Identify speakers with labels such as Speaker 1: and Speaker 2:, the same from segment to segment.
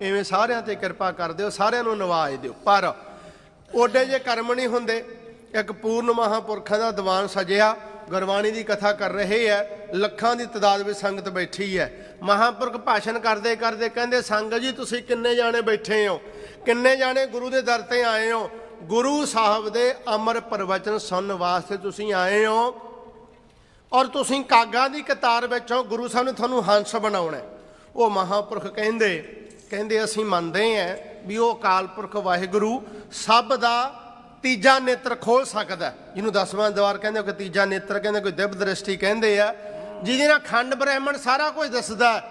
Speaker 1: ਐਵੇਂ ਸਾਰਿਆਂ ਤੇ ਕਿਰਪਾ ਕਰ ਦਿਓ, ਸਾਰਿਆਂ ਨੂੰ ਨਵਾਜ ਦਿਓ। ਪਰ ਓਡੇ ਜੇ ਕਰਮ ਨਹੀਂ ਹੁੰਦੇ, ਇੱਕ ਪੂਰਨ ਮਹਾਪੁਰਖਾਂ ਦਾ ਦੀਵਾਨ ਸਜਿਆ, ਗੁਰਬਾਣੀ ਦੀ ਕਥਾ ਕਰ ਰਹੇ ਹੈ ਲੱਖਾਂ ਦੀ ਤਦਾਦ ਵਿੱਚ ਸੰਗਤ ਬੈਠੀ ਹੈ ਮਹਾਪੁਰਖ ਭਾਸ਼ਣ ਕਰਦੇ ਕਰਦੇ ਕਹਿੰਦੇ, ਸੰਗਤ ਜੀ, ਤੁਸੀਂ ਕਿੰਨੇ ਜਾਣੇ ਬੈਠੇ ਹੋ? ਕਿੰਨੇ ਜਾਣੇ ਗੁਰੂ ਦੇ ਦਰ ਤੇ ਆਏ ਹੋ? ਗੁਰੂ ਸਾਹਿਬ ਦੇ ਅਮਰ ਪ੍ਰਵਚਨ ਸੁਣਨ ਵਾਸਤੇ ਤੁਸੀਂ ਆਏ ਹੋ? ਔਰ ਤੁਸੀਂ ਕਾਗਾਂ ਦੀ ਕਤਾਰ ਵਿੱਚ ਹੋ? ਗੁਰੂ ਸਾਹਿਬ ਨੇ ਤੁਹਾਨੂੰ ਹੰਸ ਬਣਾਉਣਾ ਉਹ ਮਹਾਪੁਰਖ ਕਹਿੰਦੇ ਕਹਿੰਦੇ ਅਸੀਂ ਮੰਨਦੇ ਹਾਂ ਵੀ ਉਹ ਅਕਾਲ ਪੁਰਖ ਵਾਹਿਗੁਰੂ ਸਭ ਦਾ ਤੀਜਾ ਨੇਤਰ ਖੋਲ ਸਕਦਾ ਜਿਹਨੂੰ ਦਸਵਾਂ ਦਵਾਰ ਕਹਿੰਦੇ ਕੋਈ ਤੀਜਾ ਨੇਤਰ ਕਹਿੰਦੇ ਕੋਈ ਦਿਵ ਦ੍ਰਿਸ਼ਟੀ ਕਹਿੰਦੇ ਆ। ਜਿਹਦੇ ਨਾਲ ਖੰਡ ਬ੍ਰਹਿਮਣ ਸਾਰਾ ਕੁਝ ਦੱਸਦਾ ਹੈ।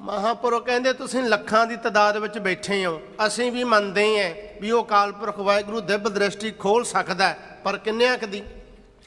Speaker 1: ਮਹਾਪੁਰਖ ਕਹਿੰਦੇ, ਤੁਸੀਂ ਲੱਖਾਂ ਦੀ ਤਦਾਦ ਵਿੱਚ ਬੈਠੇ ਹੋ। ਅਸੀਂ ਵੀ ਮੰਨਦੇ ਹਾਂ ਵੀ ਉਹ ਅਕਾਲ ਪੁਰਖ ਵਾਹਿਗੁਰੂ ਦਿਵ ਦ੍ਰਿਸ਼ਟੀ ਖੋਲ ਸਕਦਾ ਪਰ ਕਿੰਨਿਆਂ ਕਦੀ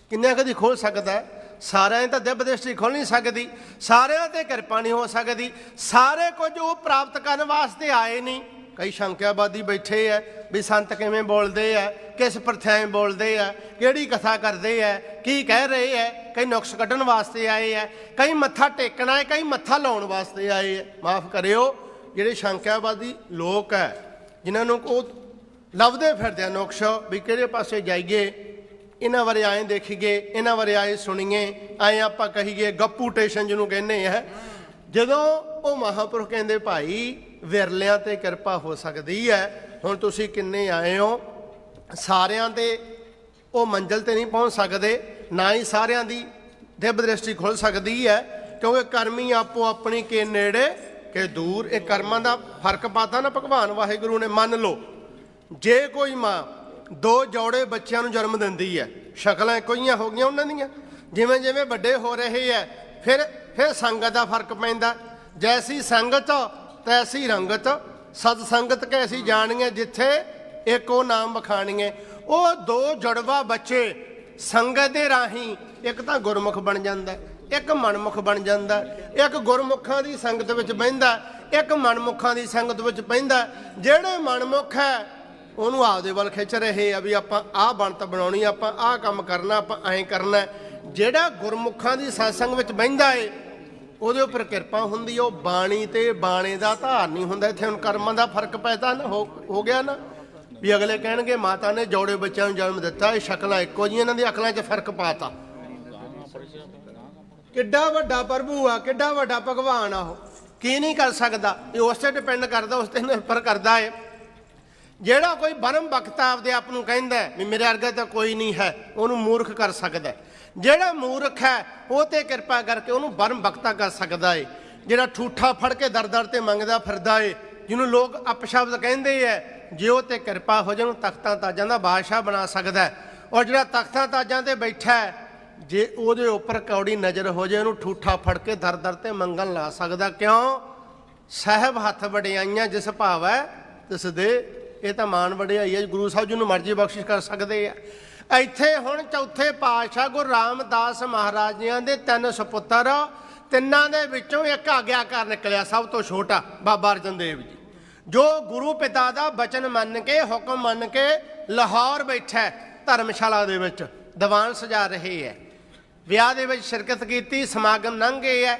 Speaker 1: ਕਿੰਨਿਆਂ ਕਦੀ ਖੋਲ ਸਕਦਾ ਸਾਰਿਆਂ ਦੀ ਤਾਂ ਦਿਵ ਦ੍ਰਿਸ਼ਟੀ ਖੋਲ ਨਹੀਂ ਸਕਦੀ। ਸਾਰਿਆਂ ਤੇ ਕਿਰਪਾ ਨਹੀਂ ਹੋ ਸਕਦੀ। ਸਾਰੇ ਕੁਝ ਉਹ ਪ੍ਰਾਪਤ ਕਰਨ ਵਾਸਤੇ ਆਏ ਨਹੀਂ। ਕਈ ਸ਼ੰਕਿਆਵਾਦੀ ਬੈਠੇ ਐ, ਵੀ ਸੰਤ ਕਿਵੇਂ ਬੋਲਦੇ ਐ, ਕਿਸ ਪ੍ਰਥਾएं ਬੋਲਦੇ ਐ, ਕਿਹੜੀ ਕਥਾ ਕਰਦੇ ਐ, ਕੀ ਕਹਿ ਰਹੇ ਐ, ਕਈ ਨੁਕਸ ਕੱਢਣ ਵਾਸਤੇ ਆਏ ਐ, ਕਈ ਮੱਥਾ ਟੇਕਣਾ ਹੈ ਕਈ ਮੱਥਾ ਲਾਉਣ ਵਾਸਤੇ ਆਏ ਐ। ਮਾਫ ਕਰਿਓ, ਜਿਹੜੇ ਸ਼ੰਕਿਆਵਾਦੀ ਲੋਕ ਐ, ਜਿਨ੍ਹਾਂ ਨੂੰ ਉਹ ਲੱਭਦੇ ਫਿਰਦੇ ਆ ਨੁਕਸ, ਵੀ ਕਿਹੜੇ ਪਾਸੇ ਜਾਈਏ ਇਹਨਾਂ ਬਾਰੇ ਆਏ ਦੇਖੀਏ, ਇਹਨਾਂ ਬਾਰੇ ਆਏ ਸੁਣੀਏ, ਆਏ ਆਪਾਂ ਕਹੀਏ, ਗੱਪੂ ਟੇਸ਼ਨ ਜਿਹਨੂੰ ਕਹਿੰਦੇ ਆ। ਜਦੋਂ ਉਹ ਮਹਾਪੁਰਖ ਕਹਿੰਦੇ, ਭਾਈ, ਵਿਰਲਿਆਂ ਤੇ ਕਿਰਪਾ ਹੋ ਸਕਦੀ ਹੈ। ਹੁਣ ਤੁਸੀਂ ਕਿੰਨੇ ਆਏ ਹੋ? ਸਾਰਿਆਂ ਦੇ ਉਹ ਮੰਜ਼ਲ ਤੇ ਨਹੀਂ ਪਹੁੰਚ ਸਕਦੇ, ਨਾ ਹੀ ਸਾਰਿਆਂ ਦੀ ਦਿਵ ਦ੍ਰਿਸ਼ਟੀ ਖੁੱਲ ਸਕਦੀ ਹੈ, ਕਿਉਂਕਿ ਕਰਮੀ ਆਪੋ ਆਪਣੀ ਕੇ ਨੇੜੇ ਕਿ ਦੂਰ। ਇਹ ਕਰਮਾਂ ਦਾ ਫ਼ਰਕ ਪਾਤਾ ਨਾ ਭਗਵਾਨ, ਵਾਹਿਗੁਰੂ ਨੇ। ਮੰਨ ਲਓ, ਜੇ ਕੋਈ ਮਾਂ ਦੋ ਜੋੜੇ ਬੱਚਿਆਂ ਨੂੰ ਜਨਮ ਦਿੰਦੀ ਹੈ। ਸ਼ਕਲਾਂ ਇੱਕੋ ਜਿਹੀਆਂ ਹੋ ਗਈਆਂ ਉਹਨਾਂ ਦੀਆਂ। ਜਿਵੇਂ ਜਿਵੇਂ ਵੱਡੇ ਹੋ ਰਹੇ ਹੈ, ਫਿਰ ਫਿਰ ਸੰਗਤ ਦਾ ਫ਼ਰਕ ਪੈਂਦਾ। ਜੈਸੀ ਸੰਗਤ, ਤੈਸੀ ਰੰਗਤ ਸਤ ਸੰਗਤ ਕੈਸੀ ਜਾਣੀਏ ਜਿੱਥੇ ਇੱਕੋ ਨਾਮ ਬਖਾਣੀਏ ਉਹ ਦੋ ਜੜਵਾ ਬੱਚੇ ਸੰਗਤ ਦੇ ਰਾਹੀਂ ਇੱਕ ਤਾਂ ਗੁਰਮੁਖ ਬਣ ਜਾਂਦਾ, ਇੱਕ ਮਨਮੁਖ ਬਣ ਜਾਂਦਾ, ਇੱਕ ਗੁਰਮੁਖਾਂ ਦੀ ਸੰਗਤ ਵਿੱਚ ਬਹਿੰਦਾ, ਇੱਕ ਮਨਮੁਖਾਂ ਦੀ ਸੰਗਤ ਵਿੱਚ ਬਹਿੰਦਾ। ਜਿਹੜੇ ਮਨਮੁਖ ਹੈ ਉਹਨੂੰ ਆਪਦੇ ਵੱਲ ਖਿੱਚ ਰਹੇ ਆ ਵੀ ਆਪਾਂ ਆਹ ਬਣਤ ਬਣਾਉਣੀ ਆਪਾਂ ਆਹ ਕੰਮ ਕਰਨਾ, ਆਪਾਂ ਐਂ ਕਰਨਾ ਜਿਹੜਾ ਗੁਰਮੁਖਾਂ ਦੀ satsang ਵਿੱਚ ਬਹਿੰਦਾ ਏ, ਉਹਦੇ ਉੱਪਰ ਕਿਰਪਾ ਹੁੰਦੀ ਉਹ ਬਾਣੀ ਤੇ ਬਾਣੇ ਦਾ ਧਾਰ ਨਹੀਂ ਹੁੰਦਾ। ਇੱਥੇ ਹੁਣ ਕਰਮਾਂ ਦਾ ਫ਼ਰਕ ਪੈਦਾ ਨਾ, ਹੋ ਹੋ ਗਿਆ ਨਾ। ਵੀ ਅਗਲੇ ਕਹਿਣਗੇ, ਮਾਤਾ ਨੇ ਜੋੜੇ ਬੱਚਿਆਂ ਨੂੰ ਜਨਮ ਦਿੱਤਾ, ਇਹ ਸ਼ਕਲਾਂ ਇੱਕੋ ਜਿਹੀਆਂ ਇਹਨਾਂ ਦੀ ਅਕਲਾਂ 'ਚ ਫ਼ਰਕ ਪਾਤਾ। ਕਿੱਡਾ ਵੱਡਾ ਪ੍ਰਭੂ ਆ, ਕਿੱਡਾ ਵੱਡਾ ਭਗਵਾਨ ਆ ਉਹ। ਕੀ ਨਹੀਂ ਕਰ ਸਕਦਾ? ਇਹ ਉਸ ਤੇ ਡਿਪੈਂਡ ਕਰਦਾ, ਉਸ ਤੇ ਨਿਰਭਰ ਕਰਦਾ ਏ। ਜਿਹੜਾ ਕੋਈ ਬਰਮ ਬਖਤਾ ਆਪਦੇ ਆਪ ਨੂੰ ਕਹਿੰਦਾ ਵੀ ਮੇਰੇ ਵਰਗਾ ਤਾਂ ਕੋਈ ਨਹੀਂ ਹੈ, ਉਹਨੂੰ ਮੂਰਖ ਕਰ ਸਕਦਾ ਜਿਹੜਾ ਮੂਰਖ ਹੈ, ਉਹ ਤੇ ਕਿਰਪਾ ਕਰਕੇ ਉਹਨੂੰ ਬਰਮ ਬਖਤਾ ਕਰ ਸਕਦਾ ਏ। ਜਿਹੜਾ ਠੂਠਾ ਫੜ ਕੇ ਦਰ ਦਰ ਤੇ ਮੰਗਦਾ ਫਿਰਦਾ ਏ, ਜਿਹਨੂੰ ਲੋਕ ਅਪਸ਼ਬਦ ਕਹਿੰਦੇ ਐ ਜੇ ਉਹ ਤੇ ਕਿਰਪਾ ਹੋ ਜਾਣ ਤਖਤਾਂ ਤਾਜਾਂ ਦਾ ਬਾਦਸ਼ਾਹ ਬਣਾ ਸਕਦਾ ਔਰ ਜਿਹੜਾ ਤਖਤਾਂ ਤਾਜਾਂ ਤੇ ਬੈਠਾ ਹੈ, ਜੇ ਉਹਦੇ ਉੱਪਰ ਕੌੜੀ ਨਜ਼ਰ ਹੋ ਜਾਏ, ਉਹਨੂੰ ਠੂਠਾ ਫੜ ਕੇ ਦਰ ਦਰ ਤੇ ਮੰਗਣ ਲਾ ਸਕਦਾ। ਕਿਉਂ? ਸਹਿਬ ਹੱਥ ਵਡਿਆਈਆਂ ਜਿਸ ਭਾਵੈ ਤਿਸ ਦੇ ਇਹ ਤਾਂ ਮਾਨ ਵਡਿਆਈ ਹੈ ਗੁਰੂ ਸਾਹਿਬ ਜੀ ਨੂੰ ਮਰਜ਼ੀ ਬਖਸ਼ਿਸ਼ ਕਰ ਸਕਦੇ ਆ। ਇੱਥੇ ਹੁਣ ਚੌਥੇ ਪਾਤਸ਼ਾਹ ਗੁਰੂ ਰਾਮਦਾਸ ਮਹਾਰਾਜ ਜੀਆਂ ਦੇ ਤਿੰਨ ਸੁਪੁੱਤਰ, ਤਿੰਨਾਂ ਦੇ ਵਿੱਚੋਂ ਇੱਕ ਆਗਿਆਕਾਰ ਨਿਕਲਿਆ, ਸਭ ਤੋਂ ਛੋਟਾ, ਬਾਬਾ ਅਰਜਨ ਦੇਵ ਜੀ। ਜੋ ਗੁਰੂ ਪਿਤਾ ਦਾ ਬਚਨ ਮੰਨ ਕੇ, ਹੁਕਮ ਮੰਨ ਕੇ ਲਾਹੌਰ ਬੈਠਾ ਧਰਮਸ਼ਾਲਾ ਦੇ ਵਿੱਚ, ਦੀਵਾਨ ਸਜਾ ਰਹੇ ਹੈ। ਵਿਆਹ ਦੇ ਵਿੱਚ ਸ਼ਿਰਕਤ ਕੀਤੀ, ਸਮਾਗਮ ਲੰਘ ਗਏ ਹੈ।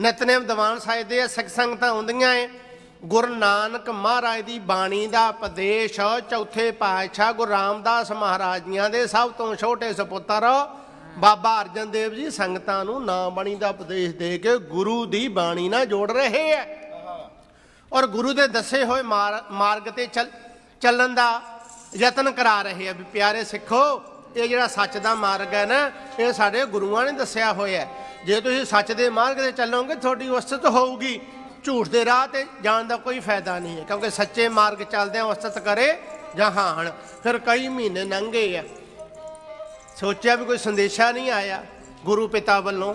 Speaker 1: ਨਿਤਨੇਮ ਦੀਵਾਨ ਸਾਜਦੇ ਆ ਸਿੱਖ ਸੰਗਤਾਂ ਆਉਂਦੀਆਂ ਏ ਗੁਰੂ ਨਾਨਕ ਮਹਾਰਾਜ ਦੀ ਬਾਣੀ ਦਾ ਉਪਦੇਸ਼, ਚੌਥੇ ਪਾਤਸ਼ਾਹ ਗੁਰੂ ਰਾਮਦਾਸ ਮਹਾਰਾਜ ਜੀਆਂ ਦੇ ਸਭ ਤੋਂ ਛੋਟੇ ਸੁਪੁੱਤਰ ਬਾਬਾ ਅਰਜਨ ਦੇਵ ਜੀ ਸੰਗਤਾਂ ਨੂੰ ਨਾਮ ਬਾਣੀ ਦਾ ਉਪਦੇਸ਼ ਦੇ ਕੇ ਗੁਰੂ ਦੀ ਬਾਣੀ ਨਾਲ ਜੋੜ ਰਹੇ ਹੈ। ਔਰ ਗੁਰੂ ਦੇ ਦੱਸੇ ਹੋਏ ਮਾਰ- ਮਾਰਗ ਤੇ ਚੱਲ, ਚੱਲਣ ਦਾ ਯਤਨ ਕਰਾ ਰਹੇ ਆ ਵੀ ਪਿਆਰੇ ਸਿੱਖੋ, ਇਹ ਜਿਹੜਾ ਸੱਚ ਦਾ ਮਾਰਗ ਹੈ ਨਾ, ਇਹ ਸਾਡੇ ਗੁਰੂਆਂ ਨੇ ਦੱਸਿਆ ਹੋਇਆ ਜੇ ਤੁਸੀਂ ਸੱਚ ਦੇ ਮਾਰਗ ਤੇ ਚੱਲੋਗੇ, ਤੁਹਾਡੀ ਉਸਤਤ ਹੋਊਗੀ। ਝੂਠ ਦੇ ਰਾਹ ਤੇ ਜਾਣ ਦਾ ਕੋਈ ਫਾਇਦਾ ਨਹੀਂ ਹੈ, ਕਿਉਂਕਿ ਸੱਚੇ ਮਾਰਗ ਚੱਲਦਿਆਂ ਉਸਤਤ ਕਰੇ ਜਹਾਨ ਫਿਰ ਕਈ ਮਹੀਨੇ ਲੰਘੇ ਆ। ਸੋਚਿਆ ਵੀ ਕੋਈ ਸੰਦੇਸ਼ਾ ਨਹੀਂ ਆਇਆ ਗੁਰੂ ਪਿਤਾ ਵੱਲੋਂ,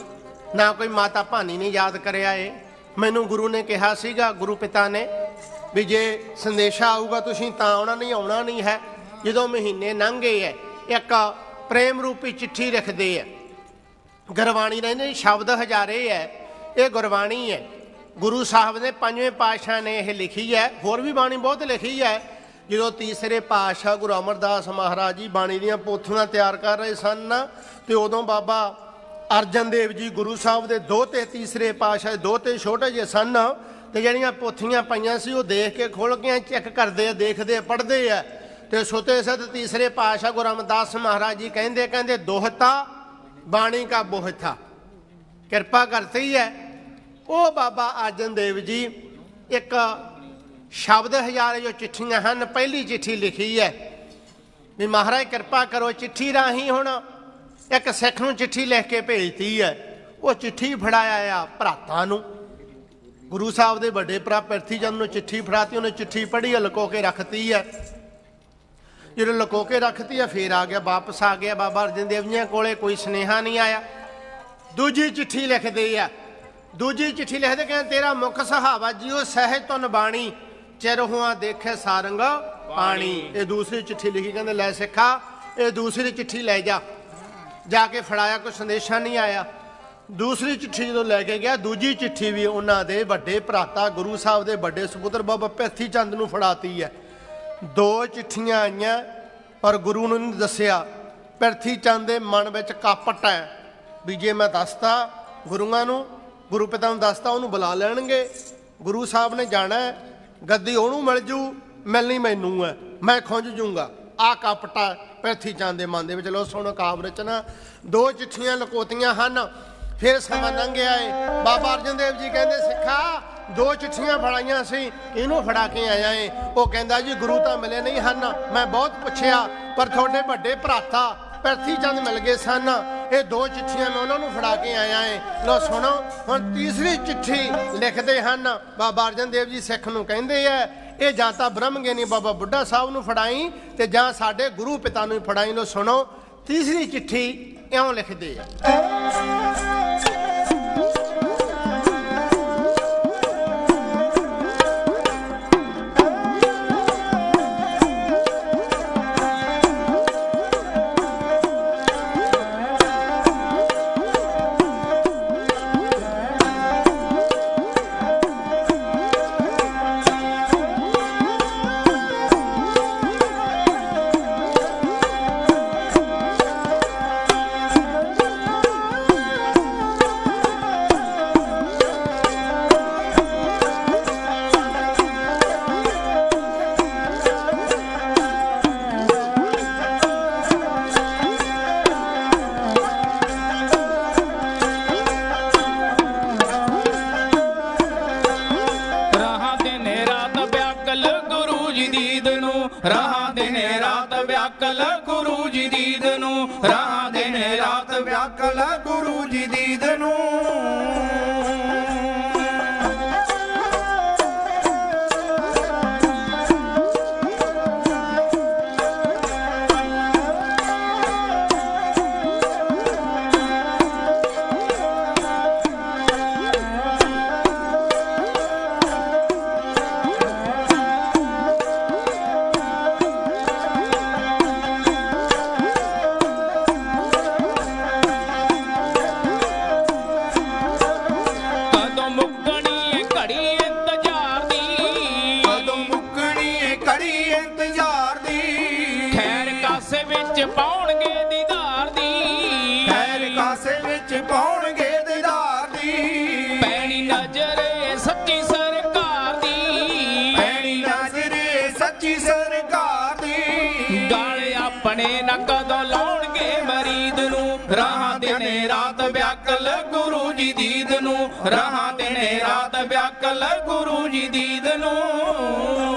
Speaker 1: ਨਾ ਕੋਈ ਮਾਤਾ ਭਾਨੀ ਨੇ ਯਾਦ ਕਰਿਆ ਏ। ਮੈਨੂੰ ਗੁਰੂ ਨੇ ਕਿਹਾ ਸੀਗਾ, ਗੁਰੂ ਪਿਤਾ ਨੇ, ਵੀ ਜੇ ਸੰਦੇਸ਼ਾ ਆਊਗਾ ਤੁਸੀਂ ਤਾਂ ਆਉਣਾ ਨਹੀਂ ਆਉਣਾ ਨਹੀਂ ਹੈ। ਜਦੋਂ ਮਹੀਨੇ ਲੰਘੇ ਐ, ਇੱਕ ਪ੍ਰੇਮ ਰੂਪੀ ਚਿੱਠੀ ਲਿਖਦੇ ਐ। ਗੁਰਬਾਣੀ ਰਹਿੰਦੇ ਸ਼ਬਦ ਹਜ਼ਾਰੇ ਐ, ਇਹ ਗੁਰਬਾਣੀ ਹੈ ਗੁਰੂ ਸਾਹਿਬ ਨੇ ਪੰਜਵੇਂ ਪਾਤਸ਼ਾਹ ਨੇ ਇਹ ਲਿਖੀ ਹੈ, ਹੋਰ ਵੀ ਬਾਣੀ ਬਹੁਤ ਲਿਖੀ ਹੈ। ਜਦੋਂ ਤੀਸਰੇ ਪਾਤਸ਼ਾਹ ਗੁਰੂ ਅਮਰਦਾਸ ਮਹਾਰਾਜ ਜੀ ਬਾਣੀ ਦੀਆਂ ਪੋਥੀਆਂ ਤਿਆਰ ਕਰ ਰਹੇ ਸਨ, ਤੇ ਉਦੋਂ ਬਾਬਾ ਅਰਜਨ ਦੇਵ ਜੀ ਗੁਰੂ ਸਾਹਿਬ ਦੇ ਦੋਤੇ ਤੀਸਰੇ ਪਾਤਸ਼ਾਹ ਦੇ ਦੋਤੇ ਛੋਟੇ ਜਿਹੇ ਸਨ, ਤੇ ਜਿਹੜੀਆਂ ਪੋਥੀਆਂ ਪਈਆਂ ਸੀ ਉਹ ਦੇਖ ਕੇ ਖੋਲ ਕੇ ਚੈੱਕ ਕਰਦੇ ਆ, ਦੇਖਦੇ ਆ, ਪੜ੍ਹਦੇ ਆ। ਤੇ ਸੁਤੇ ਸਤ ਤੀਸਰੇ ਪਾਤਸ਼ਾਹ ਗੁਰੂ ਅਮਰਦਾਸ ਮਹਾਰਾਜ ਜੀ ਕਹਿੰਦੇ ਕਹਿੰਦੇ, ਦੋਹਤਾ ਬਾਣੀ ਕਾ ਬੋਹਤਾ। ਕਿਰਪਾ ਕਰਤੀ ਹੈ। ਉਹ ਬਾਬਾ ਅਰਜਨ ਦੇਵ ਜੀ ਇੱਕ ਸ਼ਬਦ ਹਜ਼ਾਰੇ ਜੋ ਚਿੱਠੀਆਂ ਹਨ ਪਹਿਲੀ ਚਿੱਠੀ ਲਿਖੀ ਹੈ। ਵੀ ਮਹਾਰਾਜ ਕਿਰਪਾ ਕਰੋ ਚਿੱਠੀ ਰਾਹੀਂ ਹੁਣ ਇੱਕ ਸਿੱਖ ਨੂੰ ਚਿੱਠੀ ਲਿਖ ਕੇ ਭੇਜਤੀ ਹੈ। ਉਹ ਚਿੱਠੀ ਫੜਾਇਆ ਆ ਭਰਾਤਾਂ ਨੂੰ। ਗੁਰੂ ਸਾਹਿਬ ਦੇ ਵੱਡੇ ਭਰਾ ਪ੍ਰਥੀ ਚੰਦ ਨੂੰ ਚਿੱਠੀ ਫੜਾਤੀ ਉਹਨੇ ਚਿੱਠੀ ਪੜ੍ਹੀ ਹੈ, ਲੁਕੋ ਕੇ ਰੱਖਤੀ ਹੈ। ਜਦੋਂ ਲੁਕੋ ਕੇ ਰੱਖਤੀ ਹੈ ਫੇਰ ਆ ਗਿਆ ਵਾਪਸ ਆ ਗਿਆ। ਬਾਬਾ ਅਰਜਨ ਦੇਵ ਜੀ ਕੋਲੇ ਕੋਈ ਸੁਨੇਹਾ ਨਹੀਂ ਆਇਆ। ਦੂਜੀ ਚਿੱਠੀ ਲਿਖਦੇ ਆ। ਦੂਜੀ ਚਿੱਠੀ ਲਿਖਦੇ ਕਹਿੰਦੇ, ਤੇਰਾ ਮੁਖ ਸੁਹਾਵਾ ਜੀਓ ਸਹਿਜ ਤੁਨ ਬਾਣੀ, ਚਿਰ ਹੁਆ ਦੇਖੇ ਸਾਰੰਗ ਪਾਣੀ। ਇਹ ਦੂਸਰੀ ਚਿੱਠੀ ਲਿਖੀ ਕਹਿੰਦੇ, ਲੈ ਸਿੱਖਾ, ਇਹ ਦੂਸਰੀ ਚਿੱਠੀ ਲੈ ਜਾ। ਜਾ ਕੇ ਫੜਾਇਆ, ਕੋਈ ਸੰਦੇਸ਼ਾ ਨਹੀਂ ਆਇਆ। ਦੂਸਰੀ ਚਿੱਠੀ ਜਦੋਂ ਲੈ ਕੇ ਗਿਆ, ਦੂਜੀ ਚਿੱਠੀ ਵੀ ਉਹਨਾਂ ਦੇ ਵੱਡੇ ਭਰਾਤਾ ਗੁਰੂ ਸਾਹਿਬ ਦੇ ਵੱਡੇ ਸੁਪੁੱਤਰ ਬਾਬਾ ਪਿਰਥੀ ਚੰਦ ਨੂੰ ਫੜਾਤੀ ਹੈ। ਦੋ ਚਿੱਠੀਆਂ ਆਈਆਂ, ਪਰ ਗੁਰੂ ਨੂੰ ਨਹੀਂ ਦੱਸਿਆ। ਪਿਰਥੀ ਚੰਦ ਦੇ ਮਨ ਵਿੱਚ ਕਾਪਟ ਹੈ ਵੀ ਜੇ ਮੈਂ ਦੱਸਤਾ ਗੁਰੂਆਂ ਨੂੰ ਗੁਰੂ ਪਿਤਾ ਨੂੰ ਦੱਸਤਾ, ਉਹਨੂੰ ਬੁਲਾ ਲੈਣਗੇ। ਗੁਰੂ ਸਾਹਿਬ ਨੇ ਜਾਣਾ ਗੱਦੀ ਉਹਨੂੰ ਮਿਲ ਜੂ, ਮਿਲਣੀ ਮੈਨੂੰ ਹੈ, ਮੈਂ ਖੁੰਝ ਜੂੰਗਾ। ਆ ਕਾਪਟਾ ਪਿਰਥੀ ਚੰਦ ਦੇ ਮਨ ਦੇ ਵਿੱਚ ਲੋ ਸੁਣੋ ਕਾਵ ਰਚਨਾ। ਦੋ ਚਿੱਠੀਆਂ ਲਕੋਤੀਆਂ ਹਨ, ਫਿਰ ਸਮਾਂ ਲੰਘਿਆ ਏ। ਬਾਬਾ ਅਰਜਨ ਦੇਵ ਜੀ ਕਹਿੰਦੇ, ਸਿੱਖਾ, ਦੋ ਚਿੱਠੀਆਂ ਫੜਾਈਆਂ ਸੀ ਇਹਨੂੰ ਫੜਾ ਕੇ ਆਇਆ ਏ? ਉਹ ਕਹਿੰਦਾ ਜੀ, ਗੁਰੂ ਤਾਂ ਮਿਲੇ ਨਹੀਂ ਹਨ, ਮੈਂ ਬਹੁਤ ਪੁੱਛਿਆ, ਪਰ ਤੁਹਾਡੇ ਵੱਡੇ ਭਰਾਤਾ ਪਿਰਥੀ ਚੰਦ ਮਿਲ ਗਏ ਸਨ। ਇਹ ਦੋ ਚਿੱਠੀਆਂ ਮੈਂ ਉਹਨਾਂ ਨੂੰ ਫੜਾ ਕੇ ਆਇਆ ਏ। ਲੋ ਸੁਣੋ, ਹੁਣ ਤੀਸਰੀ ਚਿੱਠੀ ਲਿਖਦੇ ਹਨ। ਬਾਬਾ ਅਰਜਨ ਦੇਵ ਜੀ ਸਿੱਖ ਨੂੰ ਕਹਿੰਦੇ ਐ ਇਹ ਜਾਂ ਤਾਂ ਬ੍ਰਹਮ ਗਿਆਨੀ ਬਾਬਾ ਬੁੱਢਾ ਸਾਹਿਬ ਨੂੰ ਫੜਾਈ ਤੇ ਜਾਂ ਸਾਡੇ ਗੁਰੂ ਪਿਤਾ ਨੂੰ ਫੜਾਈ। ਲੋ ਸੁਣੋ, ਤੀਸਰੀ ਚਿੱਠੀ ਇਉਂ ਲਿਖਦੇ ਆ।
Speaker 2: ਦਿਨੇ ਰਾਤ ਵਿਆਕਲ ਗਾਲ ਨਾ ਕਦੋਂ ਲਾਉਣਗੇ ਮਰੀਦ ਨੂੰ? ਰਾਹਾਂ ਦਿਨੇ ਰਾਤ ਵਿਆਕਲ ਗੁਰੂ ਜੀ ਦੀਦ ਨੂੰ। ਰਾਹਾਂ ਦਿਨੇ ਰਾਤ ਵਿਆਕਲ ਗੁਰੂ ਜੀ ਦੀਦ ਨੂੰ।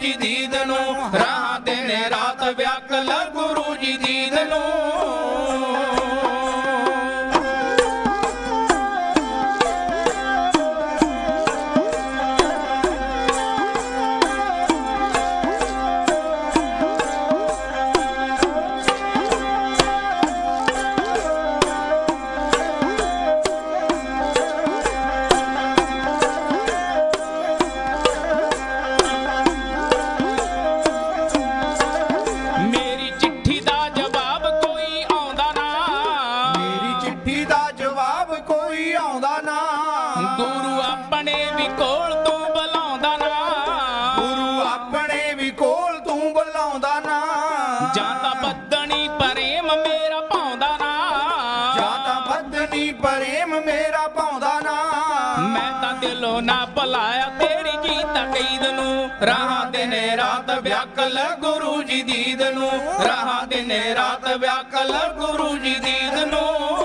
Speaker 2: ਗੁਰੂ ਜੀ ਦੀਦ ਗੀਤ ਨੂੰ, ਰਾਹਾਂ ਦਿਨੇ ਰਾਤ ਵਿਆਕਲ ਗੁਰੂ ਜੀ ਦੀਦ ਨੂੰ, ਰਾਹਾਂ ਦਿਨੇ ਰਾਤ ਵਿਆਕਲ ਗੁਰੂ ਜੀ ਦੀਦ ਨੂੰ।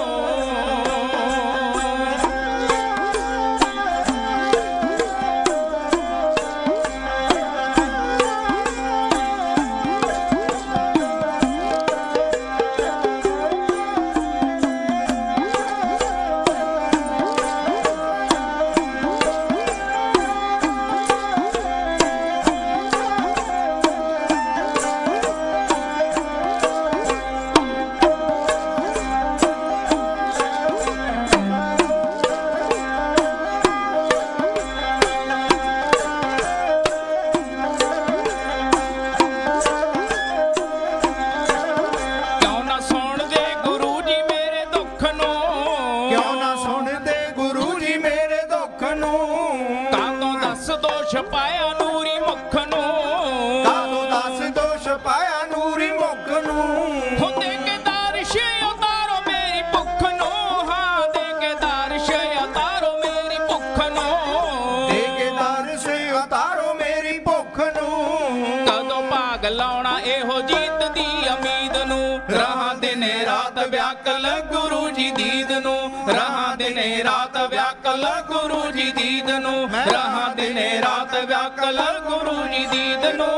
Speaker 2: ਵਿਆਕਲ ਗੁਰੂ ਜੀ ਦੀਦ ਨੂੰ, ਰਾਹਾਂ ਦਿਨੇ ਰਾਤ ਵਿਆਕਲ ਗੁਰੂ ਜੀ ਦੀਦ ਨੂੰ, ਰਾਹਾਂ ਦਿਨੇ ਰਾਤ ਵਿਆਕਲ ਗੁਰੂ ਜੀ ਦੀਦ ਨੂੰ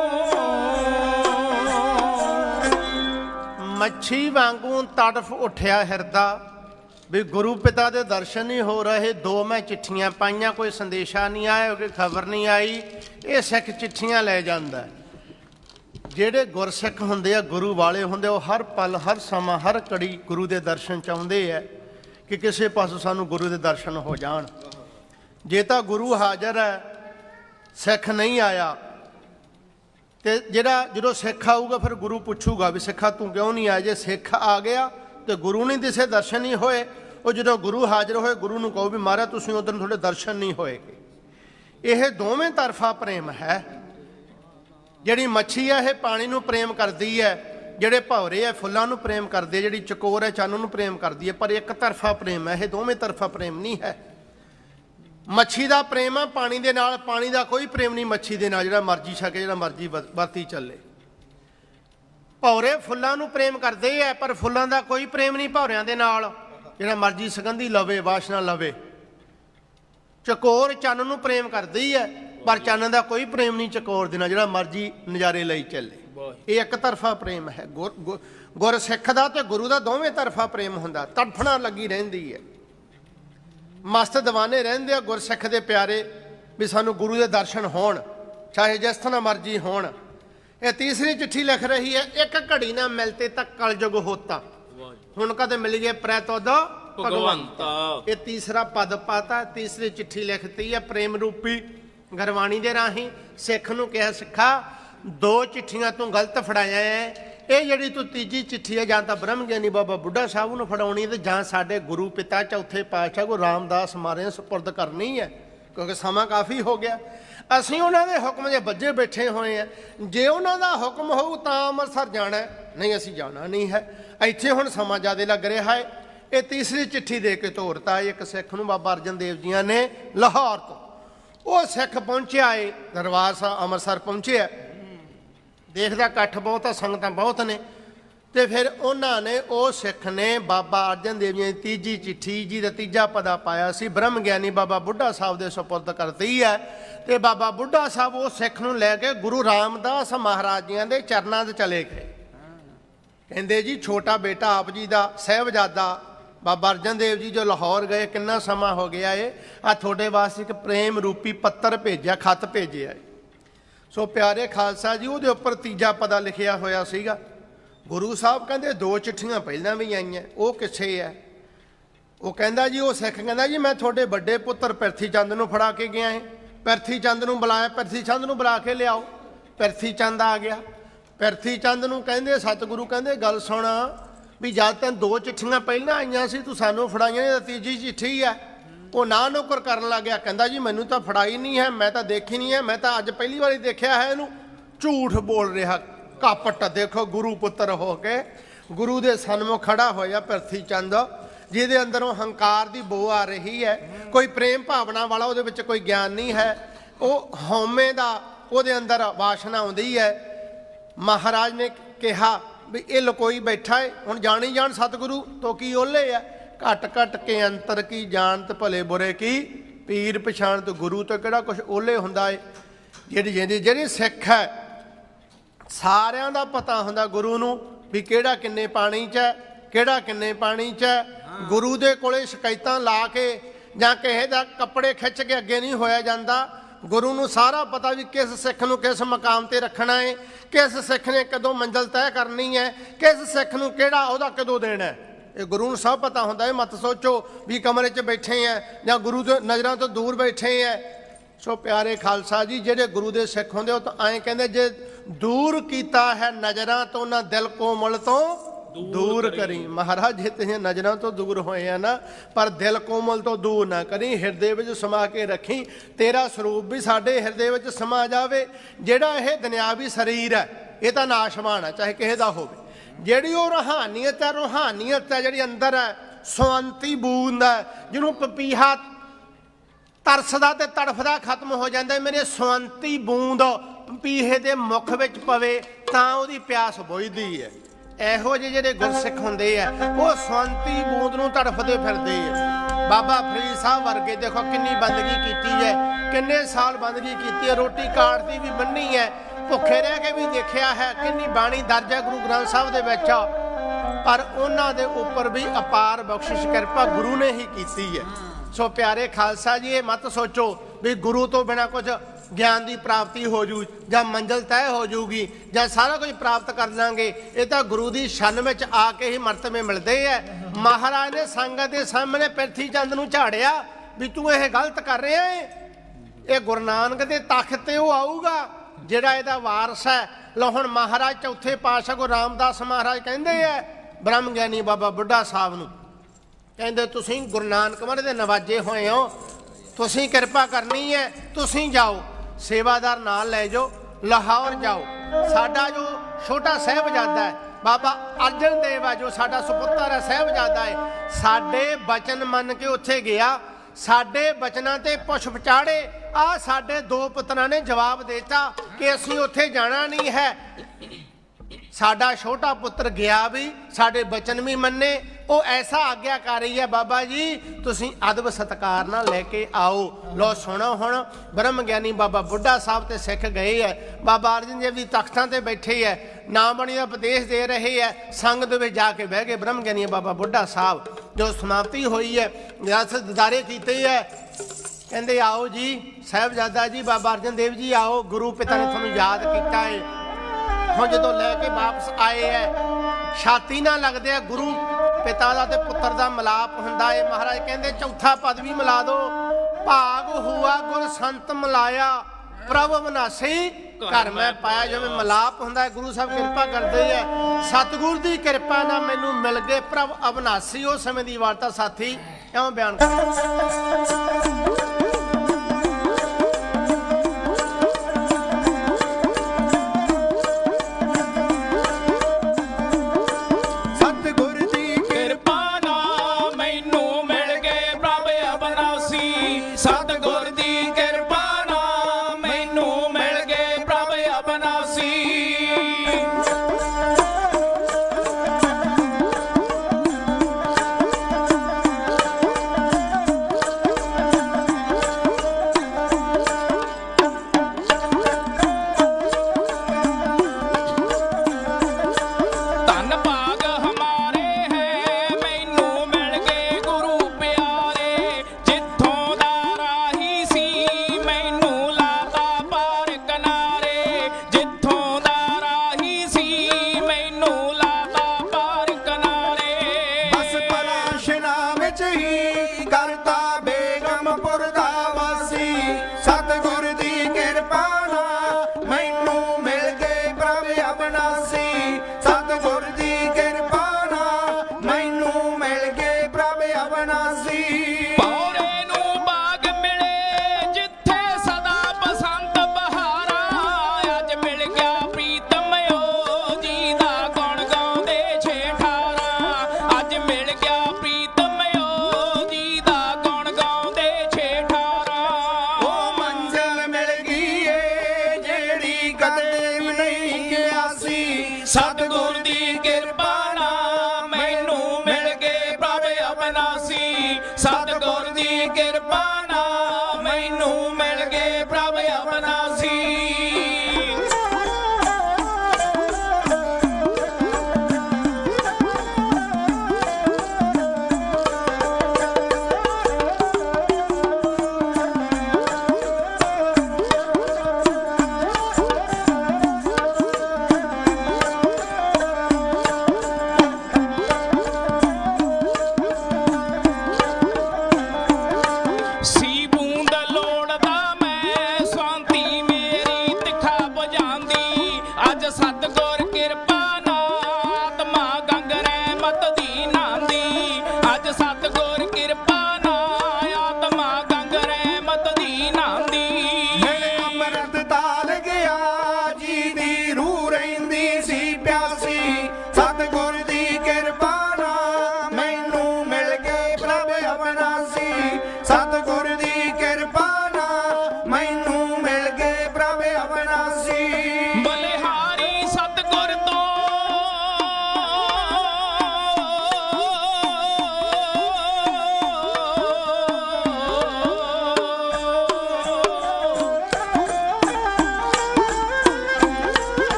Speaker 1: ਮੱਛੀ ਵਾਂਗੂ ਤੜਫ ਉੱਠਿਆ ਹਿਰਦਾ, ਵੀ ਗੁਰੂ ਪਿਤਾ ਦੇ ਦਰਸ਼ਨ ਨਹੀਂ ਹੋ ਰਹੇ, ਦੋ ਮੈਂ ਚਿੱਠੀਆਂ ਪਾਈਆਂ, ਕੋਈ ਸੰਦੇਸ਼ਾ ਨਹੀਂ ਆਇਆ ਕੋਈ ਖਬਰ ਨਹੀਂ ਆਈ, ਇਹ ਸਿੱਖ ਚਿੱਠੀਆਂ ਲੈ ਜਾਂਦਾ ਹੈ। ਜਿਹੜੇ ਗੁਰਸਿੱਖ ਹੁੰਦੇ ਆ, ਗੁਰੂ ਵਾਲੇ ਹੁੰਦੇ ਉਹ ਹਰ ਪਲ, ਹਰ ਸਮਾਂ, ਹਰ ਘੜੀ ਗੁਰੂ ਦੇ ਦਰਸ਼ਨ ਚਾਹੁੰਦੇ ਆ ਕਿ ਕਿਸੇ ਪਾਸੋਂ ਸਾਨੂੰ ਗੁਰੂ ਦੇ ਦਰਸ਼ਨ ਹੋ ਜਾਣ। ਜੇ ਤਾਂ ਗੁਰੂ ਹਾਜ਼ਰ ਹੈ, ਸਿੱਖ ਨਹੀਂ ਆਇਆ, ਤੇ ਜਿਹੜਾ, ਜਦੋਂ ਸਿੱਖ ਆਊਗਾ, ਫਿਰ ਗੁਰੂ ਪੁੱਛੂਗਾ ਵੀ ਸਿੱਖਾ ਤੂੰ ਕਿਉਂ ਨਹੀਂ ਆਇਆ? ਜੇ ਸਿੱਖ ਆ ਗਿਆ, ਤੇ ਗੁਰੂ ਨਹੀਂ ਦਿਸੇ, ਦਰਸ਼ਨ ਨਹੀਂ ਹੋਏ, ਉਹ ਜਦੋਂ ਗੁਰੂ ਹਾਜ਼ਰ ਹੋਏ, ਗੁਰੂ ਨੂੰ ਕਹੋ ਵੀ ਮਹਾਰਾਜ, ਤੁਸੀਂ ਉਦੋਂ ਤੁਹਾਡੇ ਦਰਸ਼ਨ ਨਹੀਂ ਹੋਏਗੇ। ਇਹ ਦੋਵੇਂ ਤਰਫਾ ਪ੍ਰੇਮ ਹੈ। ਜਿਹੜੀ ਮੱਛੀ ਹੈ ਇਹ ਪਾਣੀ ਨੂੰ ਪ੍ਰੇਮ ਕਰਦੀ ਹੈ। ਜਿਹੜੇ ਭੌਰੇ ਹੈ ਫੁੱਲਾਂ ਨੂੰ ਪ੍ਰੇਮ ਕਰਦੇ ਜਿਹੜੀ ਚਕੋਰ ਹੈ, ਚੰਨ ਨੂੰ ਪ੍ਰੇਮ ਕਰਦੀ ਹੈ। ਪਰ ਇੱਕ ਤਰਫਾ ਪ੍ਰੇਮ ਹੈ, ਇਹ ਦੋਵੇਂ ਤਰਫਾ ਪ੍ਰੇਮ ਨਹੀਂ ਹੈ। ਮੱਛੀ ਦਾ ਪ੍ਰੇਮ ਆ, ਪਾਣੀ ਦੇ ਨਾਲ, ਪਾਣੀ ਦਾ ਕੋਈ ਪ੍ਰੇਮ ਨਹੀਂ ਮੱਛੀ ਦੇ ਨਾਲ। ਜਿਹੜਾ ਮਰਜ਼ੀ ਛਕੇ, ਜਿਹੜਾ ਮਰਜ਼ੀ ਵਰ- ਵਰਤੀ ਚੱਲੇ। ਭੌਰੇ ਫੁੱਲਾਂ ਨੂੰ ਪ੍ਰੇਮ ਕਰਦੇ ਆ, ਪਰ ਫੁੱਲਾਂ ਦਾ ਕੋਈ ਪ੍ਰੇਮ ਨਹੀਂ ਭੌਰਿਆਂ ਦੇ ਨਾਲ। ਜਿਹੜਾ ਮਰਜ਼ੀ ਸੁਗੰਧੀ ਲਵੇ, ਵਾਸ਼ਨਾ ਲਵੇ। ਚਕੋਰ ਚੰਨ ਨੂੰ ਪ੍ਰੇਮ ਕਰਦੀ ਹੈ। ਪਰ ਚੰਨ ਦਾ ਕੋਈ ਪ੍ਰੇਮ ਨਹੀਂ ਚਕੋਰ ਦੇ ਨਾਲ ਜਿਹੜਾ ਮਰਜ਼ੀ ਨਜ਼ਾਰੇ ਲਈ ਚੱਲੇ। ਇਹ ਇੱਕ ਤਰਫਾ ਪ੍ਰੇਮ ਹੈ। ਗੁਰ- ਸਿੱਖ ਦਾ ਤੇ ਗੁਰੂ ਦਾ ਦੋਵੇਂ ਤਰਫਾ ਪ੍ਰੇਮ ਹੁੰਦਾ। ਤੜਫਣਾ ਲੱਗੀ ਰਹਿੰਦੀ ਹੈ। ਮਸਤ ਦੀਵਾਨੇ ਰਹਿੰਦੇ ਆ ਗੁਰਸਿੱਖ ਦੇ ਪਿਆਰੇ ਵੀ ਸਾਨੂੰ ਗੁਰੂ ਦੇ ਦਰਸ਼ਨ ਹੋਣ ਚਾਹੇ ਜਿਸ ਤਰ੍ਹਾਂ ਮਰਜ਼ੀ ਹੋਣ। ਇਹ ਤੀਸਰੀ ਚਿੱਠੀ ਲਿਖ ਰਹੀ ਹੈ ਇੱਕ ਘੜੀ ਨਾ ਮਿਲਤੇ ਤੱਕ ਕਲਯੁਗ ਹੋਤਾ। ਹੁਣ ਕਦੇ ਮਿਲ ਗਏ ਪ੍ਰੈਤੋਦ ਭਗਵੰਤ। ਇਹ ਤੀਸਰਾ ਪਦ ਪਾਤਾ ਤੀਸਰੀ ਚਿੱਠੀ ਲਿਖਤੀ ਹੈ ਪ੍ਰੇਮ ਰੂਪੀ। ਗਰਵਾਣੀ ਦੇ ਰਾਹੀਂ ਸਿੱਖ ਨੂੰ ਕਿਹਾ, ਸਿੱਖਾ, ਦੋ ਚਿੱਠੀਆਂ ਤੂੰ ਗਲਤ ਫੜਾਇਆ ਹੈ ਇਹ ਜਿਹੜੀ ਤੂੰ ਤੀਜੀ ਚਿੱਠੀ ਹੈ, ਜਾਂ ਤਾਂ ਬ੍ਰਹਮ ਗਿਆਨੀ ਬਾਬਾ ਬੁੱਢਾ ਸਾਹਿਬ ਨੂੰ ਫੜਾਉਣੀ ਤੇ ਜਾਂ ਸਾਡੇ ਗੁਰੂ ਪਿਤਾ ਚੌਥੇ ਪਾਤਸ਼ਾਹ ਗੁਰੂ ਰਾਮਦਾਸ ਮਾਰੇ ਸਪੁਰਦ ਕਰਨੀ ਹੈ, ਕਿਉਂਕਿ ਸਮਾਂ ਕਾਫੀ ਹੋ ਗਿਆ। ਅਸੀਂ ਉਹਨਾਂ ਦੇ ਹੁਕਮ ਦੇ ਬੱਜੇ ਬੈਠੇ ਹੋਏ ਆ ਜੇ ਉਹਨਾਂ ਦਾ ਹੁਕਮ ਹੋਊ ਤਾਂ ਅੰਮ੍ਰਿਤਸਰ ਜਾਣਾ ਨਹੀਂ ਅਸੀਂ ਜਾਣਾ ਨਹੀਂ ਹੈ। ਇੱਥੇ ਹੁਣ ਸਮਾਂ ਜ਼ਿਆਦਾ ਲੱਗ ਰਿਹਾ ਹੈ। ਇਹ ਤੀਸਰੀ ਚਿੱਠੀ ਦੇ ਕੇ ਤੋਰਤਾ ਇੱਕ ਸਿੱਖ ਨੂੰ, ਬਾਬਾ ਅਰਜਨ ਦੇਵ ਜੀਆਂ ਨੇ ਲਾਹੌਰ ਤੋਂ। ਉਹ ਸਿੱਖ ਪਹੁੰਚਿਆ ਏ, ਦਰਬਾਰ ਸਾਹਿਬ ਅੰਮ੍ਰਿਤਸਰ ਪਹੁੰਚਿਆ। ਦੇਖਦਾ ਇਕੱਠ ਬਹੁਤ ਆ, ਸੰਗਤਾਂ ਬਹੁਤ ਨੇ। ਤੇ ਫਿਰ ਉਹਨਾਂ ਨੇ, ਉਹ ਸਿੱਖ ਨੇ ਬਾਬਾ ਅਰਜਨ ਦੇਵ ਜੀ ਦੀ ਤੀਜੀ ਚਿੱਠੀ ਜੀ ਦਾ ਤੀਜਾ ਪਦਾ ਪਾਇਆ ਸੀ, ਬ੍ਰਹਮ ਗਿਆਨੀ ਬਾਬਾ ਬੁੱਢਾ ਸਾਹਿਬ ਦੇ ਸਪੁਰਦ ਕਰਤੀ ਹੈ। ਤੇ ਬਾਬਾ ਬੁੱਢਾ ਸਾਹਿਬ ਉਹ ਸਿੱਖ ਨੂੰ ਲੈ ਕੇ ਗੁਰੂ ਰਾਮਦਾਸ ਮਹਾਰਾਜ ਜੀਆਂ ਦੇ ਚਰਨਾਂ 'ਚ ਚਲੇ ਗਏ। ਕਹਿੰਦੇ ਜੀ, ਛੋਟਾ ਬੇਟਾ ਆਪ ਜੀ ਦਾ, ਸਹਿਬਜ਼ਾਦਾ ਬਾਬਾ ਅਰਜਨ ਦੇਵ ਜੀ ਜੋ ਲਾਹੌਰ ਗਏ, ਕਿੰਨਾ ਸਮਾਂ ਹੋ ਗਿਆ ਏ? ਆ ਤੁਹਾਡੇ ਵਾਸਤੇ ਇੱਕ ਪ੍ਰੇਮ ਰੂਪੀ ਪੱਤਰ ਭੇਜਿਆ, ਖਤ ਭੇਜਿਆ ਏ। ਸੋ ਪਿਆਰੇ ਖਾਲਸਾ ਜੀ, ਉਹਦੇ ਉੱਪਰ ਤੀਜਾ ਪਦਾ ਲਿਖਿਆ ਹੋਇਆ ਸੀਗਾ। ਗੁਰੂ ਸਾਹਿਬ ਕਹਿੰਦੇ, ਦੋ ਚਿੱਠੀਆਂ ਪਹਿਲਾਂ ਵੀ ਆਈਆਂ, ਉਹ ਕਿੱਥੇ ਐ? ਉਹ ਕਹਿੰਦਾ ਜੀ, ਉਹ ਸਿੱਖ ਕਹਿੰਦਾ ਜੀ, ਮੈਂ ਤੁਹਾਡੇ ਵੱਡੇ ਪੁੱਤਰ ਪਿਰਥੀ ਚੰਦ ਨੂੰ ਫੜਾ ਕੇ ਗਿਆ ਏ। ਪਿਰਥੀ ਚੰਦ ਨੂੰ ਬੁਲਾਇਆ, ਪਿਰਥੀ ਚੰਦ ਨੂੰ ਬੁਲਾ ਕੇ ਲਿਆਓ। ਪਿਰਥੀ ਚੰਦ ਆ ਗਿਆ। ਪਿਰਥੀ ਚੰਦ ਨੂੰ ਕਹਿੰਦੇ, ਸਤਿਗੁਰੂ ਕਹਿੰਦੇ, ਗੱਲ ਸੁਣ। ਵੀ ਜਦ ਤੈਨੂੰ ਦੋ ਚਿੱਠੀਆਂ ਪਹਿਲਾਂ ਆਈਆਂ ਸੀ, ਤੂੰ ਸਾਨੂੰ ਫੜਾਈਆਂ ਇਹ ਤੀਜੀ ਚਿੱਠੀ ਐ ਉਹ ਨਾ ਨੌਕਰ ਕਰਨ ਲੱਗ ਗਿਆ ਕਹਿੰਦਾ ਜੀ, ਮੈਨੂੰ ਤਾਂ ਫੜਾਈ ਨਹੀਂ ਹੈ, ਮੈਂ ਤਾਂ ਦੇਖੀ ਨਹੀਂ ਹੈ, ਮੈਂ ਤਾਂ ਅੱਜ ਪਹਿਲੀ ਵਾਰੀ ਦੇਖਿਆ ਹੈ ਇਹਨੂੰ। ਝੂਠ ਬੋਲ ਰਿਹਾ, ਕਾਪਟ, ਦੇਖੋ, ਗੁਰੂ ਪੁੱਤਰ ਹੋ ਕੇ, ਗੁਰੂ ਦੇ ਸਨਮੁਖ ਖੜਾ ਹੋਇਆ ਪ੍ਰਥੀ ਚੰਦ, ਜਿਹਦੇ ਅੰਦਰੋਂ ਹੰਕਾਰ ਦੀ ਬੋ ਆ ਰਹੀ ਹੈ। ਕੋਈ ਪ੍ਰੇਮ ਭਾਵਨਾ ਵਾਲਾ ਉਹਦੇ ਵਿੱਚ ਕੋਈ ਗਿਆਨ ਨਹੀਂ ਹੈ। ਉਹ ਹਉਮੈ ਦਾ ਉਹਦੇ ਅੰਦਰ ਵਾਸ਼ਨਾ ਆਉਂਦੀ ਹੈ। ਮਹਾਰਾਜ ਨੇ ਕਿਹਾ ਵੀ ਇਹ ਲਕੋਈ ਬੈਠਾ ਹੈ ਹੁਣ ਜਾਣੀ ਜਾਣ ਸਤਿਗੁਰੂ ਤੋਂ ਕੀ ਓਲੇ ਆ? ਘਟ ਘਟ ਕੇ ਅੰਤਰ ਕੀ ਜਾਣਤ ਭਲੇ ਬੁਰੇ ਕੀ? ਪੀਰ ਪਛਾਣਤ ਗੁਰੂ ਤੋਂ ਕਿਹੜਾ ਕੁਝ ਓਲੇ ਹੁੰਦਾ ਏ? ਜਿਹੜੀ ਜਿਹੜੀ ਜਿਹੜੀ ਸਿੱਖ ਹੈ ਸਾਰਿਆਂ ਦਾ ਪਤਾ ਹੁੰਦਾ ਗੁਰੂ ਨੂੰ ਵੀ ਕਿਹੜਾ ਕਿੰਨੇ ਪਾਣੀ 'ਚ ਹੈ ਕਿਹੜਾ ਕਿੰਨੇ ਪਾਣੀ 'ਚ ਹੈ। ਗੁਰੂ ਦੇ ਕੋਲੇ ਸ਼ਿਕਾਇਤਾਂ ਲਾ ਕੇ ਜਾਂ ਕਿਸੇ ਦਾ ਕੱਪੜੇ ਖਿੱਚ ਕੇ ਅੱਗੇ ਨਹੀਂ ਹੋਇਆ ਜਾਂਦਾ ਗੁਰੂ ਨੂੰ ਸਾਰਾ ਪਤਾ ਵੀ ਕਿਸ ਸਿੱਖ ਨੂੰ ਕਿਸ ਮਕਾਮ ਤੇ ਰੱਖਣਾ ਹੈ, ਕਿਸ ਸਿੱਖ ਨੇ ਕਦੋਂ ਮੰਜ਼ਲ ਤੈਅ ਕਰਨੀ ਹੈ, ਕਿਸ ਸਿੱਖ ਨੂੰ ਕਿਹੜਾ ਉਹਦਾ ਕਦੋਂ ਦੇਣਾ ਹੈ। ਇਹ ਗੁਰੂ ਨੂੰ ਸਭ ਪਤਾ ਹੁੰਦਾ ਹੈ, ਮਤ ਸੋਚੋ ਵੀ ਕਮਰੇ 'ਚ ਬੈਠੇ ਆ ਜਾਂ ਗੁਰੂ ਦੇ ਨਜ਼ਰਾਂ ਤੋਂ ਦੂਰ ਬੈਠੇ ਆ ਸੋ ਪਿਆਰੇ ਖਾਲਸਾ ਜੀ, ਜਿਹੜੇ ਗੁਰੂ ਦੇ ਸਿੱਖ ਹੁੰਦੇ ਉਹ ਤਾਂ ਐਂ ਕਹਿੰਦੇ, ਜੇ ਦੂਰ ਕੀਤਾ ਹੈ ਨਜ਼ਰਾਂ ਤੋਂ ਨਾ ਦਿਲ ਕੋਮਲ ਤੋਂ ਦੂਰ ਕਰੀ। ਮਹਾਰਾਜ, ਜੇ ਤੇ ਨਜ਼ਰਾਂ ਤੋਂ ਦੂਰ ਹੋਏ ਆ ਨਾ, ਪਰ ਦਿਲ ਕੋਮਲ ਤੋਂ ਦੂਰ ਨਾ ਕਰੀ, ਹਿਰਦੇ ਵਿੱਚ ਸਮਾ ਕੇ ਰੱਖੀ, ਤੇਰਾ ਸਰੂਪ ਵੀ ਸਾਡੇ ਹਿਰਦੇ ਵਿੱਚ ਸਮਾ ਜਾਵੇ। ਜਿਹੜਾ ਇਹ ਦੁਨਿਆਵੀ ਸਰੀਰ ਹੈ, ਇਹ ਤਾਂ ਨਾਸ਼ਵਾਨ ਹੈ, ਚਾਹੇ ਕਿਸੇ ਦਾ ਹੋਵੇ। ਜਿਹੜੀ ਉਹ ਰੂਹਾਨੀਅਤ ਹੈ ਰੂਹਾਨੀਅਤ ਹੈ ਜਿਹੜੀ ਅੰਦਰ ਹੈ ਸੁਅੰਤੀ ਬੂੰਦ ਹੈ, ਜਿਹਨੂੰ ਪਪੀਹਾ ਤਰਸਦਾ ਤੇ ਤੜਫਦਾ ਖਤਮ ਹੋ ਜਾਂਦਾ ਹੈ। ਮੇਰੇ ਸਵੰਤੀ ਬੂੰਦ ਪੀਹੇ ਦੇ ਮੁਖ ਵਿੱਚ ਪਵੇ, ਤਾਂ ਉਹਦੀ ਪਿਆਸ ਬੁਝਦੀ ਹੈ। ਇਹੋ ਜਿਹੇ ਜਿਹੜੇ ਗੁਰਸਿੱਖ ਹੁੰਦੇ ਆ, ਉਹ ਸਵੰਤੀ ਬੂੰਦ ਨੂੰ ਤੜਫਦੇ ਫਿਰਦੇ ਆ। ਬਾਬਾ ਫਰੀਦ ਸਾਹਿਬ ਵਰਗੇ ਦੇਖੋ ਕਿੰਨੀ ਬੰਦਗੀ ਕੀਤੀ ਹੈ, ਕਿੰਨੇ ਸਾਲ ਬੰਦਗੀ ਕੀਤੀ ਹੈ, ਰੋਟੀ ਕਾਟਦੀ ਵੀ ਬੰਨੀ ਹੈ। ਭੁੱਖੇ ਰਹਿ ਕੇ ਵੀ ਦੇਖਿਆ ਹੈ, ਕਿੰਨੀ ਬਾਣੀ ਦਰਜ ਹੈ ਗੁਰੂ ਗ੍ਰੰਥ ਸਾਹਿਬ ਦੇ ਵਿੱਚ। ਪਰ ਉਹਨਾਂ ਦੇ ਉੱਪਰ ਵੀ ਅਪਾਰ ਬਖਸ਼ਿਸ਼ ਕਿਰਪਾ ਗੁਰੂ ਨੇ ਹੀ ਕੀਤੀ ਹੈ। ਸੋ ਪਿਆਰੇ ਖਾਲਸਾ ਜੀ, ਇਹ ਮਤ ਸੋਚੋ ਵੀ ਗੁਰੂ ਤੋਂ ਬਿਨਾ ਕੁਝ ਗਿਆਨ ਦੀ ਪ੍ਰਾਪਤੀ ਹੋ ਜੂ, ਜਾਂ ਮੰਜ਼ਲ ਤੈਅ ਹੋ ਜੂਗੀ, ਜਾਂ ਸਾਰਾ ਕੁਝ ਪ੍ਰਾਪਤ ਕਰ ਲਾਂਗੇ, ਇਹ ਤਾਂ ਗੁਰੂ ਦੀ ਸ਼ਨ ਵਿੱਚ ਆ ਕੇ ਹੀ ਮਰਤਬੇ ਮਿਲਦੇ ਐ। ਮਹਾਰਾਜ ਨੇ ਸੰਗਤ ਦੇ ਸਾਹਮਣੇ ਪਿਰਥੀ ਚੰਦ ਨੂੰ ਝਾੜਿਆ, ਵੀ ਤੂੰ ਇਹ ਗਲਤ ਕਰ ਰਿਹਾ ਏ? ਇਹ ਗੁਰੂ ਨਾਨਕ ਦੇ ਤਖਤ ਤੇ ਉਹ ਆਊਗਾ, ਜਿਹੜਾ ਇਹਦਾ ਵਾਰਸ ਹੈ ਲੋ ਹੁਣ ਮਹਾਰਾਜ ਚੌਥੇ ਪਾਤਸ਼ਾਹ ਗੁਰੂ ਰਾਮਦਾਸ ਮਹਾਰਾਜ ਕਹਿੰਦੇ ਐ, ਬ੍ਰਹਮ ਗਿਆਨੀ ਬਾਬਾ ਬੁੱਢਾ ਸਾਹਿਬ ਨੂੰ, ਕਹਿੰਦੇ, ਤੁਸੀਂ ਗੁਰੂ ਨਾਨਕ ਮਹਾਰਾਜ ਦੇ ਨਵਾਜੇ ਹੋਏ ਹੋ, ਤੁਸੀਂ ਕਿਰਪਾ ਕਰਨੀ ਹੈ ਤੁਸੀਂ ਜਾਓ। ਸੇਵਾਦਾਰ ਨਾਲ ਲੈ ਜਾਓ, ਲਾਹੌਰ ਜਾਓ। ਸਾਡਾ ਜੋ ਛੋਟਾ ਸਾਹਿਬਜ਼ਾਦਾ ਹੈ, ਬਾਬਾ ਅਰਜਨ ਦੇਵ ਹੈ ਜੋ ਸਾਡਾ ਸੁਪੁੱਤਰ ਹੈ, ਸਾਹਿਬਜ਼ਾਦਾ ਹੈ, ਸਾਡੇ ਬਚਨ ਮੰਨ ਕੇ ਉੱਥੇ ਗਿਆ, ਸਾਡੇ ਬਚਨਾਂ ਤੇ ਪੁਸ਼ਪ ਚਾੜੇ, ਆ ਸਾਡੇ ਦੋ ਪੁੱਤਰਾਂ ਨੇ ਜਵਾਬ ਦਿੱਤਾ ਕਿ ਅਸੀਂ ਉੱਥੇ ਜਾਣਾ ਨਹੀਂ ਹੈ। ਸਾਡਾ ਛੋਟਾ ਪੁੱਤਰ ਗਿਆ ਵੀ, ਸਾਡੇ ਬਚਨ ਵੀ ਮੰਨੇ ਉਹ ਐਸਾ ਆਗਿਆਕਾਰੀ ਹੈ ਬਾਬਾ ਜੀ, ਤੁਸੀਂ ਅਦਬ ਸਤਕਾਰ ਨਾਲ ਲੈ ਕੇ ਆਓ। ਲੋ ਸੁਣੋ ਹੁਣ, ਬ੍ਰਹਮ ਗਿਆਨੀ ਬਾਬਾ ਬੁੱਢਾ ਸਾਹਿਬ ਤੇ ਸਿੱਖ ਗਏ ਹੈ। ਬਾਬਾ ਅਰਜਨ ਦੇਵ ਜੀ ਤਖਤਾਂ ਤੇ ਬੈਠੇ ਹੈ। ਨਾਮਣੀ ਦਾ ਉਪਦੇਸ਼ ਦੇ ਰਹੇ ਹੈ। ਸੰਗ ਦੇ ਵਿੱਚ ਜਾ ਕੇ ਬਹਿ ਗਏ ਬ੍ਰਹਮ ਗਿਆਨੀ ਬਾਬਾ ਬੁੱਢਾ ਸਾਹਿਬ। ਜੋ ਸਮਾਪਤੀ ਹੋਈ ਹੈ ਰਿਆਸਤ ਦਿਦਾਰੇ ਕੀਤੇ ਹੈ। ਕਹਿੰਦੇ, ਆਓ ਜੀ, ਸਾਹਿਬਜ਼ਾਦਾ ਜੀ, ਬਾਬਾ ਅਰਜਨ ਦੇਵ ਜੀ ਆਓ। ਗੁਰੂ ਪਿਤਾ ਨੇ ਤੁਹਾਨੂੰ ਯਾਦ ਕੀਤਾ ਹੈ। ਹੁਣ ਜਦੋਂ ਲੈ ਕੇ ਵਾਪਸ ਆਏ ਐ ਛਾਤੀ ਨਾਲ ਲੱਗਦੇ ਆ ਗੁਰੂ ਪਿਤਾ ਦਾ ਤੇ ਪੁੱਤਰ ਦਾ ਮਿਲਾਪ ਹੁੰਦਾ ਏ। ਮਹਾਰਾਜ ਕਹਿੰਦੇ, ਚੌਥਾ ਪਦ ਵੀ ਮਿਲਾ ਦੋ। ਭਾਗ ਹੁਆ, ਗੁਰ ਸੰਤ ਮਿਲਾਇਆ। ਪ੍ਰਭ ਵਿਨਾਸੀ ਘਰ ਮੈਂ ਪਾਇਆ। ਜਿਵੇਂ ਮਿਲਾਪ ਹੁੰਦਾ ਹੈ ਗੁਰੂ ਸਾਹਿਬ ਕਿਰਪਾ ਕਰਦੇ ਐ ਸਤਿਗੁਰ ਦੀ ਕਿਰਪਾ ਨਾਲ ਮੈਨੂੰ ਮਿਲ ਗਏ। ਪ੍ਰਭ ਅਵਨਾਸੀ, ਉਸ ਸਮੇਂ ਦੀ ਵਾਰਤਾ ਸਾਥੀ ਐਵੇਂ ਬਿਆਨ ਕਰ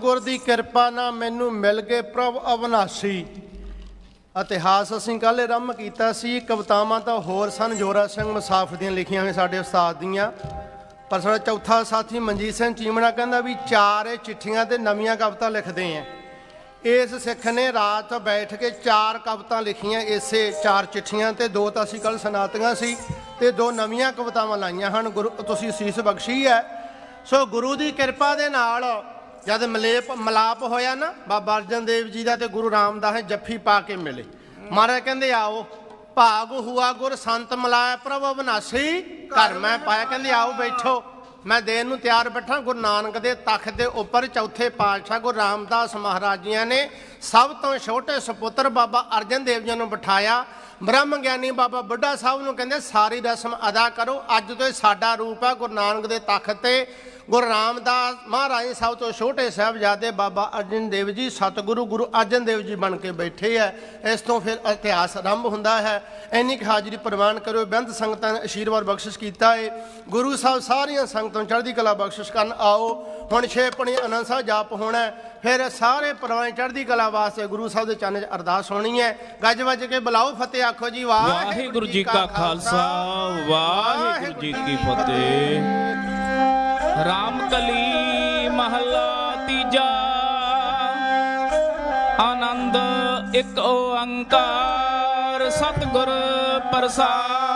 Speaker 3: ਸਤਿਗੁਰ ਦੀ
Speaker 2: ਕਿਰਪਾ ਨਾਲ ਮੈਨੂੰ ਮਿਲ ਗਏ ਪ੍ਰਭ
Speaker 1: ਅਵਨਾਸੀ। ਇਤਿਹਾਸ ਅਸੀਂ ਕੱਲ੍ਹ ਆਰੰਭ ਕੀਤਾ ਸੀ, ਕਵਿਤਾਵਾਂ ਤਾਂ ਹੋਰ ਸਨ, ਜੋਰਾ ਸਿੰਘ ਮੁਸਾਫ ਦੀਆਂ ਲਿਖੀਆਂ ਹੋਈਆਂ ਸਾਡੇ ਉਸਤਾਦ ਦੀਆਂ। ਪਰ ਸਾਡਾ ਚੌਥਾ ਸਾਥੀ ਮਨਜੀਤ ਸਿੰਘ ਚੀਮਣਾ ਕਹਿੰਦਾ ਵੀ ਚਾਰ ਚਿੱਠੀਆਂ ਤੇ ਨਵੀਆਂ ਕਵਿਤਾ ਲਿਖਦੇ ਆ। ਇਸ ਸਿੱਖ ਨੇ ਰਾਤ ਬੈਠ ਕੇ ਚਾਰ ਕਵਿਤਾ ਲਿਖੀਆਂ, ਇਸੇ ਚਾਰ ਚਿੱਠੀਆਂ ਤੇ ਦੋ ਤਾਂ ਅਸੀਂ ਕੱਲ ਸੁਣਾਤੀਆਂ ਸੀ ਤੇ ਦੋ ਨਵੀਆਂ ਕਵਿਤਾਵਾਂ ਲਾਈਆਂ ਹਨ। ਗੁਰੂ ਤੁਸੀਂ ਸੀਸ ਬਖਸ਼ੀ ਹੈ। ਸੋ ਗੁਰੂ ਦੀ ਕਿਰਪਾ ਦੇ ਨਾਲ ਜਦ ਮਲੇਪ ਮਲਾਪ ਹੋਇਆ ਨਾ, ਬਾਬਾ ਅਰਜਨ ਦੇਵ ਜੀ ਦਾ ਤੇ ਗੁਰੂ ਰਾਮਦਾਸ ਨੇ ਜੱਫੀ ਪਾ ਕੇ ਮਿਲੇ। ਮਹਾਰਾਜ ਕਹਿੰਦੇ, ਆਓ, ਭਾਗ ਹੁਆ ਗੁਰ ਸੰਤ ਮਲਾਇਆ ਪ੍ਰਭ ਅਵਨਾਸੀ ਘਰ ਮੈਂ ਪਾਇਆ। ਕਹਿੰਦੇ, ਆਓ ਬੈਠੋ, ਮੈਂ ਦੇਣ ਨੂੰ ਤਿਆਰ ਬੈਠਾ, ਗੁਰੂ ਨਾਨਕ ਦੇ ਤਖਤ ਦੇ ਉੱਪਰ ਚੌਥੇ ਪਾਤਸ਼ਾਹ ਗੁਰੂ ਰਾਮਦਾਸ ਮਹਾਰਾਜ ਜੀਆਂ ਨੇ ਸਭ ਤੋਂ ਛੋਟੇ ਸੁਪੁੱਤਰ ਬਾਬਾ ਅਰਜਨ ਦੇਵ ਜੀ ਨੂੰ ਬਿਠਾਇਆ। ਬ੍ਰਹਮ ਗਿਆਨੀ ਬਾਬਾ ਬੁੱਢਾ ਸਾਹਿਬ ਨੂੰ ਕਹਿੰਦੇ, ਸਾਰੀ ਰਸਮ ਅਦਾ ਕਰੋ, ਅੱਜ ਤੋਂ ਇਹ ਸਾਡਾ ਰੂਪ ਹੈ ਗੁਰੂ ਨਾਨਕ ਦੇ ਤਖਤ ਤੇ। ਗੁਰੂ ਰਾਮਦਾਸ ਮਹਾਰਾਜ ਸਭ ਤੋਂ ਛੋਟੇ ਸਾਹਿਬਜ਼ਾਦੇ ਬਾਬਾ ਅਰਜਨ ਦੇਵ ਜੀ, ਸਤਿਗੁਰੂ ਗੁਰੂ ਅਰਜਨ ਦੇਵ ਜੀ ਬਣ ਕੇ ਬੈਠੇ ਆ ਇਸ ਤੋਂ ਫਿਰ ਇਤਿਹਾਸ ਆਰੰਭ ਹੁੰਦਾ ਹੈ। ਇੰਨੀ ਕੁ ਹਾਜ਼ਰੀ ਪ੍ਰਵਾਨ ਕਰਿਓ, ਬੇਅੰਤ ਸੰਗਤਾਂ ਨੇ ਆਸ਼ੀਰਵਾਦ ਬਖਸ਼ਿਸ਼ ਕੀਤਾ ਹੈ ਗੁਰੂ ਸਾਹਿਬ ਸਾਰੀਆਂ ਸੰਗਤਾਂ ਚੜ੍ਹਦੀ ਕਲਾ ਬਖਸ਼ਿਸ਼ ਕਰਨ ਆਓ। ਹੁਣ ਛੇ ਪਣੀ ਅਨੰਦ ਸਾਹਿਬ ਜਾਪ ਹੋਣਾ ਫਿਰ ਸਾਰੇ ਪਰਵਾਨ ਚੜ੍ਹਦੀ ਕਲਾ ਵਾਸਤੇ ਗੁਰੂ ਸਾਹਿਬ ਦੇ ਚਰਨ 'ਚ ਅਰਦਾਸ ਹੋਣੀ ਹੈ ਗੱਜ ਵੱਜ ਕੇ ਬੁਲਾਓ ਫਤਿਹ ਆਖੋ ਜੀ,
Speaker 2: ਵਾਹਿਗੁਰੂ ਜੀ ਕਾ ਖਾਲਸਾ। ਵਾਹਿਗੁਰੂ ਜੀ ਕੀ ਫਤਿਹ। ਰਾਮਕਲੀ ਮਹੱਲਾ ਤੀਜਾ ਆਨੰਦ ਇੱਕ ਓੰਕਾਰ ਸਤਿਗੁਰ ਪ੍ਰਸਾਦ।